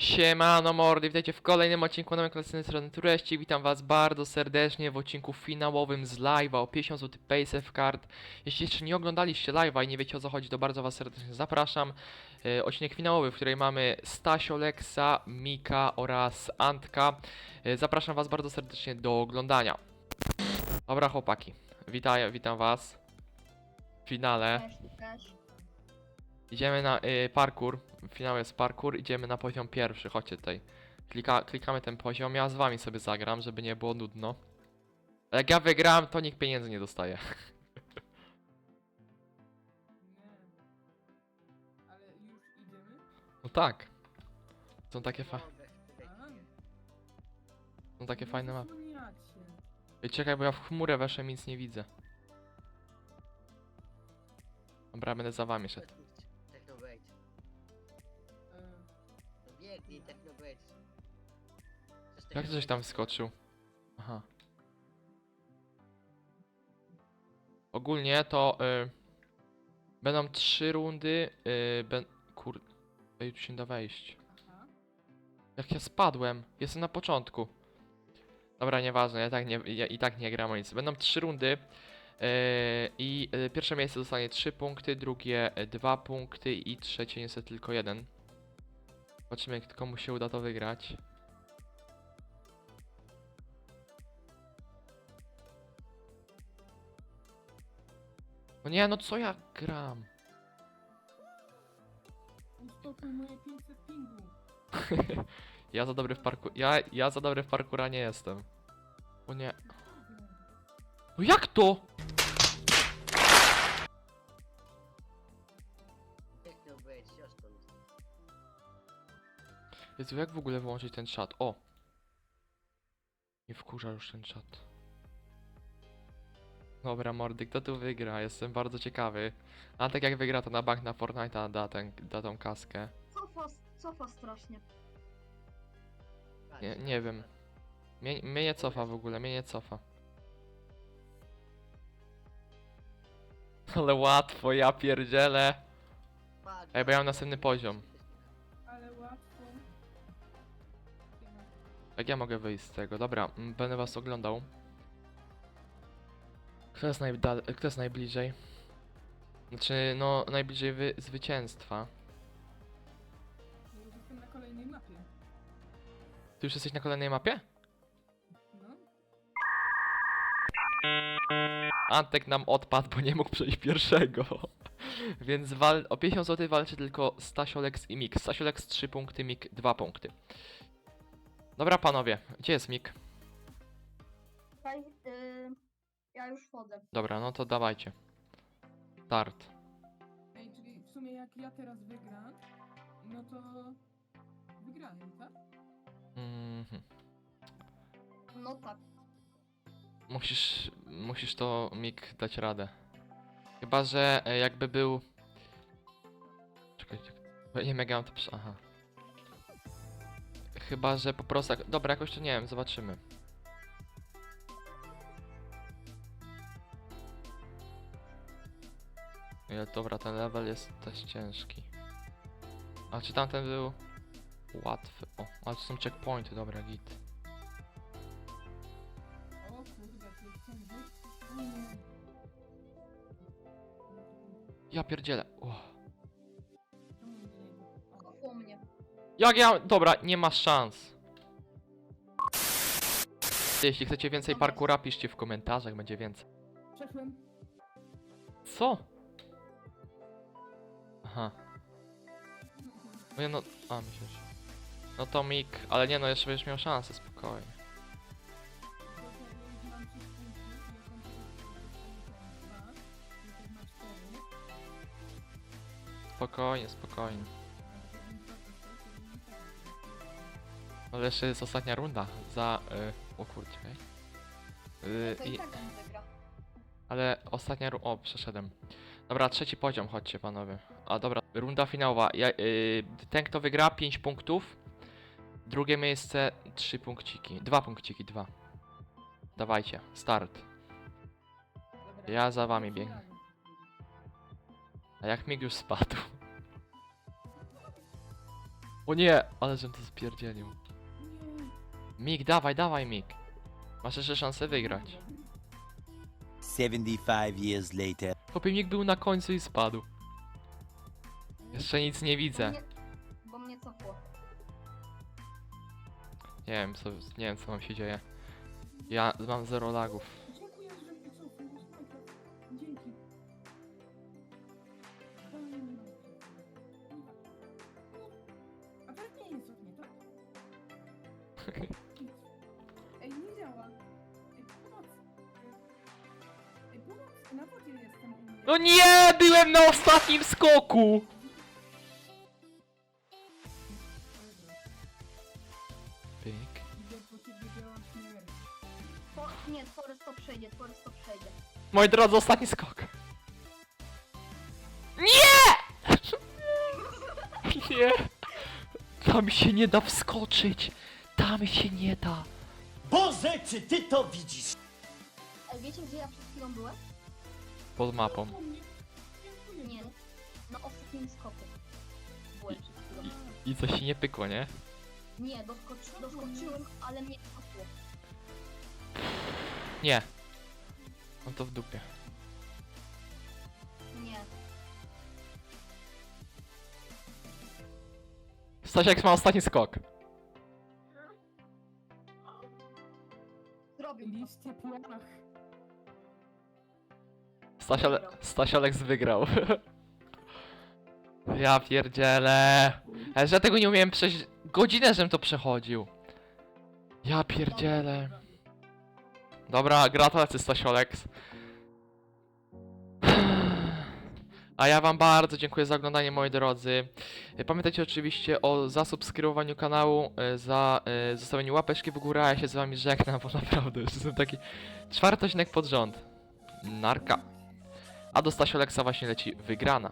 Siemano mordy, witajcie w kolejnym odcinku na mojej klasycznej strony Tureści. Witam was bardzo serdecznie w odcinku finałowym z live'a o 50 zł PaySafe Card. Jeśli jeszcze nie oglądaliście live'a i nie wiecie o co chodzi, to bardzo was serdecznie zapraszam. E, odcinek finałowy, w której mamy Stasio, Lexa, Mika oraz Antka. E, zapraszam was bardzo serdecznie do oglądania. Dobra chłopaki, witaj, witam was w finale. Też, też. Idziemy na y, parkour. Finał jest parkour, idziemy na poziom pierwszy. Chodźcie tutaj. Klika, klikamy ten poziom. Ja z wami sobie zagram, żeby nie było nudno. Jak ja wygram, to nikt pieniędzy nie dostaje. Ale już idziemy? No tak. Są takie fa są takie fajne mapy. czekaj, bo ja w chmurę weszłem nic nie widzę. Dobra, będę za wami szedł. No biegnij, Technobait. Coś Jak coś tam wskoczył? Aha. Ogólnie to y, będą trzy rundy. Y, ben, kur... Ej, tu się da wejść. aha. Jak ja spadłem? Jestem na początku. Dobra, nieważne, ja tak nie, ja i tak nie gram o nic. Będą trzy rundy. yy, I yy, pierwsze miejsce dostanie 3 punkty, drugie 2 punkty i trzecie niestety tylko jeden. Zobaczymy, jak komu się uda to wygrać. No nie, no co ja gram? Uspokój moje 500 pingu. ja za dobry w parku. Ja, ja za dobry w parkura nie jestem. O nie. No jak to? Jezu, jak w ogóle wyłączyć ten czat? O! Nie wkurza już ten czat. Dobra, mordy, kto tu wygra? Jestem bardzo ciekawy. A tak jak wygra, to na bank na Fortnite'a da, ten, da tą kaskę. Cofa, cofa strasznie. Nie, nie wiem. Mnie, mnie nie cofa w ogóle, mnie nie cofa. Ale łatwo, ja pierdzielę. Ej, bo ja mam następny poziom. Jak ja mogę wyjść z tego? Dobra, mm, będę was oglądał. Kto jest, kto jest najbliżej? Znaczy, no, najbliżej wy- zwycięstwa. Już jestem na kolejnej mapie. Ty już jesteś na kolejnej mapie? No. Antek nam odpadł, bo nie mógł przejść pierwszego. Więc wal o 50 zł walczy tylko Stasiolex i Mik. Stasiolex 3 punkty, Mik 2 punkty. Dobra panowie, gdzie jest Mik? Tutaj, y, ja już wchodzę. Dobra, no to dawajcie. Start. Ej, czyli w sumie jak ja teraz wygram, no to wygrałem, tak? Mhm. No tak. Musisz, musisz to Mik dać radę. Chyba, że e, jakby był... Czekaj, czekaj. Nie wiem jak ja mam to przy... Aha. Chyba, że po prostu... Dobra, jakoś to nie wiem, zobaczymy. Dobra, ten level jest też ciężki. A czy tamten był łatwy? O, ale to są checkpointy, dobra, git. Ja pierdzielę. Jak ja... Dobra, nie ma szans. Jeśli chcecie więcej parkura, piszcie w komentarzach, będzie więcej. Przeszłem. Co? Aha. No no... A, myślę, że... No to Mik, ale nie no, jeszcze będziesz miał szansę, spokojnie. Spokojnie, spokojnie. Ale jeszcze jest ostatnia runda za... Y, o kurczę, okej. Y, To i- i tak on wygra. Ale ostatnia ru- O, przeszedłem. Dobra, trzeci poziom, chodźcie panowie. A dobra, runda finałowa. Ja, yy, ten kto wygra 5 punktów. Drugie miejsce 3 punkciki. 2 punkciki, 2. Dawajcie, start. Ja za wami biegnę. A jak mig już spadł? O nie, ale żem to spierdzielił. Mik, dawaj, dawaj, Mik. Masz jeszcze szansę wygrać. 75 years later. Chłopie, Mik był na końcu i spadł. Jeszcze nic nie Bo widzę. mnie, bo mnie cofło. Nie wiem, co, nie wiem, co wam się dzieje. Ja mam zero lagów. Dziękuję, że mnie cofnął. Dzięki. A teraz nie jest cofnie, tak? No nie, byłem na ostatnim skoku! Pyk. Idę po ciebie biała śmierć. Po, nie, Forest to przejdzie, Forest to przejdzie. Moi drodzy, ostatni skok. Nie! Nie! Tam się nie da wskoczyć! Tam się nie da! Boże, czy ty to widzisz? Ej, wiecie gdzie ja przed chwilą byłem? Pod mapą. Nie, na ostatnim skoku. Byłem przed chwilą. I coś się nie pykło, nie? Nie, doskoczy, doskoczyłem, ale mnie cofło. Nie. Mam to w dupie. Nie. Stasiak ma ostatni skok. Zrobił to. Liście płach. Stasiole... Stasioleks wygrał. ja pierdzielę. Ale że ja tego nie umiałem przejść. Godzinę, żem to przechodził. Ja pierdzielę. Dobra, gratulacje Stasioleks. A ja wam bardzo dziękuję za oglądanie, moi drodzy. Pamiętajcie oczywiście o zasubskrybowaniu kanału, e, za e, zostawieniu łapeczki w górę, a ja się z wami żegnam, bo naprawdę już jestem taki czwarty pod rząd. Narka. A do Stasioleksa właśnie leci wygrana.